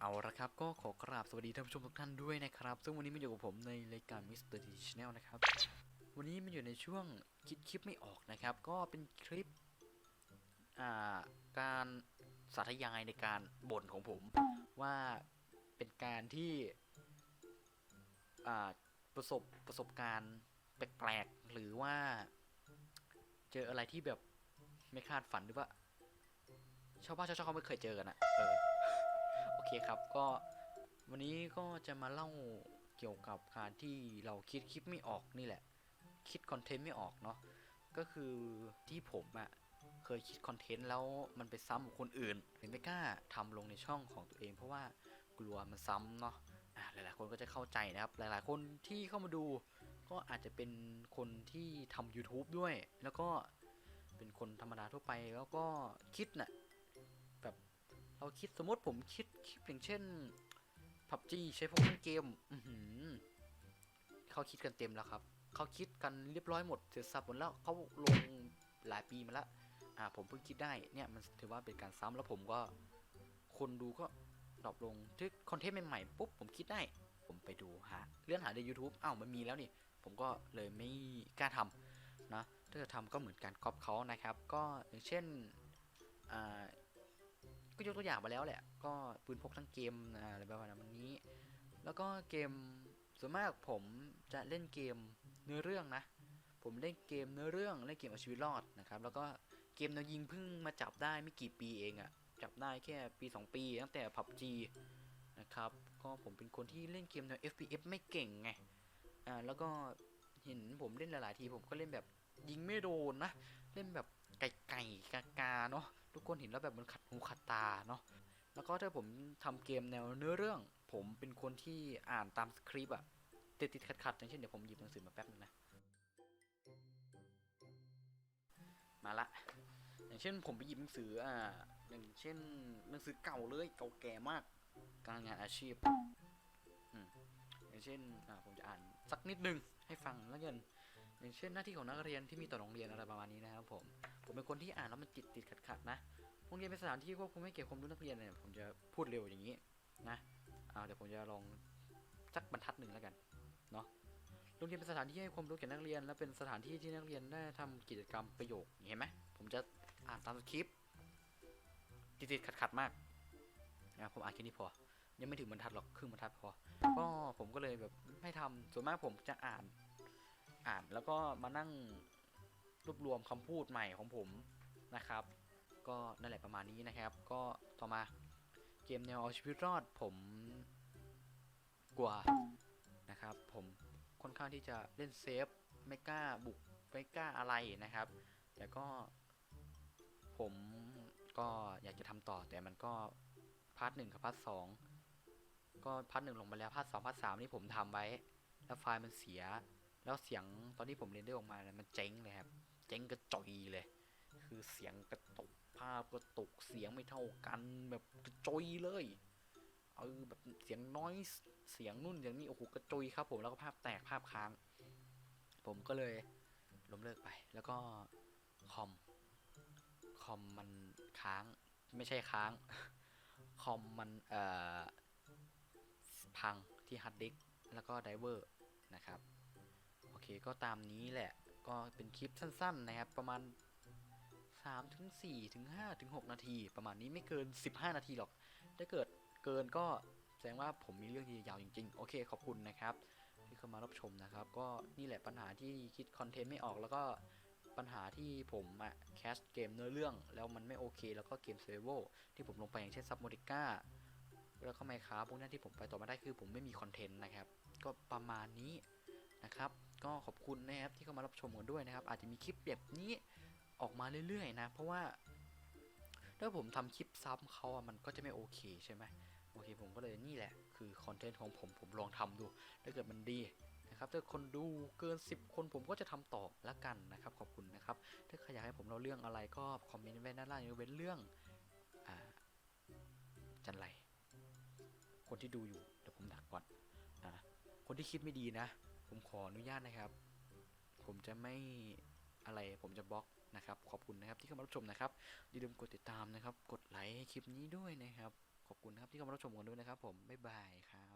เอาละครับก็ขอกราบสวัสดีท่านผู้ชมทุกท่านด้วยนะครับ ซึ่งวันนี้มาอยู่กับผมในรายการ Mr. D Channel นะครับ วันนี้มันอยู่ในช่วงคิดคลิปไม่ออกนะครับ ก็เป็นคลิปาการสาธยายในการบ่นของผม ว่าเป็นการที่ประสบประสบการณ์แปลกๆ หรือว่า จออะไรที่แบบไม่คาดฝันหรือว่าชาวบ้านชาวช่องเขาไม่เคยเจอกันอะเออโอเคครับก็วันนี้ก็จะมาเล่าเกี่ยวกับการที่เราคิดคลิปไม่ออกนี่แหละ คิดคอนเทนต์ไม่ออกเนาะก็คือที่ผมอะเคยคิดคอนเทนต์แล้วมันไปซ้ำกับคนอื่นเลยไม่กล้าทำลงในช่องของตัวเองเพราะว่ากลัวมันซ้ำเนาะอะหลายๆคนก็จะเข้าใจนะครับ หลายๆคนที่เข้ามาดู ก็อาจจะเป็นคนที่ทำ YouTube ด้วย แล้วก็เป็นคนธรรมดาทั่วไปแล้วก็คิดน่ะแบบเราคิดสมมติผมคิดคลิปอย่างเช่นพับจีใช้พวกเล่นเกมอือหือเขาคิดกันเต็มแล้วครับ เขาคิดกันเรียบร้อยหมดเสร็จสับหมดแล้วเขาลงหลายปีมาแล้วอ่าผมเพิ่งคิดได้เนี่ยมันถือว่าเป็นการซ้ำแล้วผมก็คนดูก็ดรอปลงที่คอนเทนต์ใหม่ๆปุ๊บผมคิดได้ ผมไปดูหาเลื่อนหาใน YouTube อ้าวมันมีแล้วนี่ ผมก็เลยไม่กล้าทำนะถ้าจะทำก็เหมือนการก๊อปเขานะครับ ก็อย่างเช่นก็ยกตัวอย่างมาแล้วแหละ ก็ปืนพกทั้งเกมอ่าอะไรประมาณนี้ แล้วก็เกมส่วนมากผมจะเล่นเกมเนื้อเรื่องนะ ผมเล่นเกมเนื้อเรื่องเล่นเกมเอาชีวิตรอดนะครับ แล้วก็เกมแนวยิงเพิ่งมาจับได้ไม่กี่ปีเองอะจับได้แค่ปี 2 ปี ตั้งแต่ PUBG นะครับ ก็ผมเป็นคนที่เล่นเกมแนว FPS ไม่เก่งไง อ่าแล้วก็เห็นผมเล่นหลายๆทีผมก็เล่นแบบยิงไม่โดนนะ เล่นแบบไก่ไก่กากาเนาะทุกคนเห็นแล้วแบบมันขัดหูขัดตาเนาะแล้วก็ถ้าผมทำเกมแนวเนื้อเรื่อง ผมเป็นคนที่อ่านตามสคริปต์อะติดติดขัดขัดๆอย่างเช่นเดี๋ยวผมหยิบหนังสือมาแป๊บนึงนะมาละอย่างเช่นผมไปหยิบหนังสืออ่าอย่างเช่นหนังสือเก่าเลยเก่าแก่มากการงานอาชีพ เช่นอ่าผมจะอ่านสักนิดนึงให้ฟังแล้วกันอย่างเช่นหน้าที่ของนักเรียนที่มีต่อโรงเรียนอะไรประมาณนี้นะครับผมผมเป็นคนที่อ่านแล้วมันติดติดขัดขัดนะโรงเรียนเป็นสถานที่ควบคุมให้เก็บความรู้นักเรียนเนี่ยผมจะพูดเร็วอย่างนี้นะอ่าเดี๋ยวผมจะลองสักบรรทัดหนึ่งแล้วกันเนาะโรงเรียนเป็นสถานที่ให้ความรู้แก่นักเรียน และเป็นสถานที่ที่นักเรียนได้ทำกิจกรรมประโยชน์เห็นไหมผมจะอ่านตามสคริปต์ติดติดขัดขัดๆมากนะผมอ่านแค่นี้พอ ยังไม่ถึงบรรทัดหรอกครึ่งบรรทัดพอ ก็ผมก็เลยแบบไม่ทำส่วนมากผมจะอ่าน อ่านแล้วก็มานั่งรวบรวมคำพูดใหม่ของผมนะครับ ก็นั่นแหละประมาณนี้นะครับ ก็ต่อมาเกมแนวเอาชีวิตรอดผมกลัวนะครับ ผมค่อนข้างที่จะเล่นเซฟไม่กล้าบุกไม่กล้าอะไรนะครับ แต่ก็ผมก็อยากจะทำต่อแต่มันก็พาร์ทหนึ่งกับพาร์ทสอง ก็พาร์ทหนึ่งลงมาแล้วพาร์ทสองพาร์ทสามนี่ผมทำไว้ แล้วไฟล์มันเสีย แล้วเสียงตอนที่ผมเรียนได้ออกมาเนี่ยมันเจ๊งเลยครับ เจ๊งกระจอยเลย คือเสียงกระตุกภาพกระตุกเสียงไม่เท่ากันแบบกระจอยเลยเออแบบเสียงน้อยเสียงนุ่นอย่างนี้โอ้โหกระจุยครับผมแล้วก็ภาพแตกภาพค้าง ผมก็เลยล้มเลิกไป แล้วก็คอมคอมมันค้างไม่ใช่ค้างคอมมันเอ่อ พังที่ฮาร์ดดิสก์แล้วก็ไดเวอร์นะครับ โอเคก็ตามนี้แหละ ก็เป็นคลิปสั้นๆนะครับ ประมาณ 3 ถึง 4 ถึง 5 ถึง 6 นาที ประมาณนี้ไม่เกิน 15 นาทีหรอก ถ้าเกิดเกินก็แสดงว่าผมมีเรื่องที่ยาวจริง ๆ โอเค ขอบคุณนะครับ ที่เข้ามารับชมนะครับ ก็นี่แหละปัญหาที่คิดคอนเทนต์ไม่ออกแล้วก็ปัญหาที่ผมอะแคสเกมเนื้อเรื่องแล้วมันไม่โอเค แล้วก็เกมเซเวลที่ผมลงไปอย่างเช่นซับโมดิก้า แล้วก็ไมค้าพวกนั้นที่ผมไปต่อม่ได้คือผมไม่มีคอนเทนต์นะครับ ก็ประมาณนี้นะครับ ก็ขอบคุณนะครับที่เข้ามารับชมกันด้วยนะครับ อาจจะมีคลิปแบบนี้ออกมาเรื่อยๆนะ เพราะว่าถ้าผมทำคลิปซ้ำเขาอะมันก็จะไม่โอเคใช่ไหมโอเคผมก็เลยนี่แหละ คือคอนเทนต์ของผมผมลองทำดู ถ้าเกิดมันดีนะครับถ้าคนดูเกิน 10 คนผมก็จะทำต่อละกันนะครับ ขอบคุณนะครับ ถ้าใครอยากให้ผมเล่าเรื่องอะไรก็คอมเมนต์ไว้ด้านล่างยกเว้นเรื่องอ่าจันไร คนที่ดูอยู่เดี๋ยวผมดักก่อนนะคนที่คิดไม่ดีนะ ผมขออนุญาตนะครับ ผมจะไม่อะไรผมผมจะบล็อกนะครับขอบคุณนะครับที่เข้ามารับชมนะครับอย่าลืมกดติดตามนะครับ กดไลค์ให้คลิปนี้ด้วยนะครับ ขอบคุณนะครับที่เข้ามารับชมกันด้วยนะครับ ผมบ๊ายบายครับ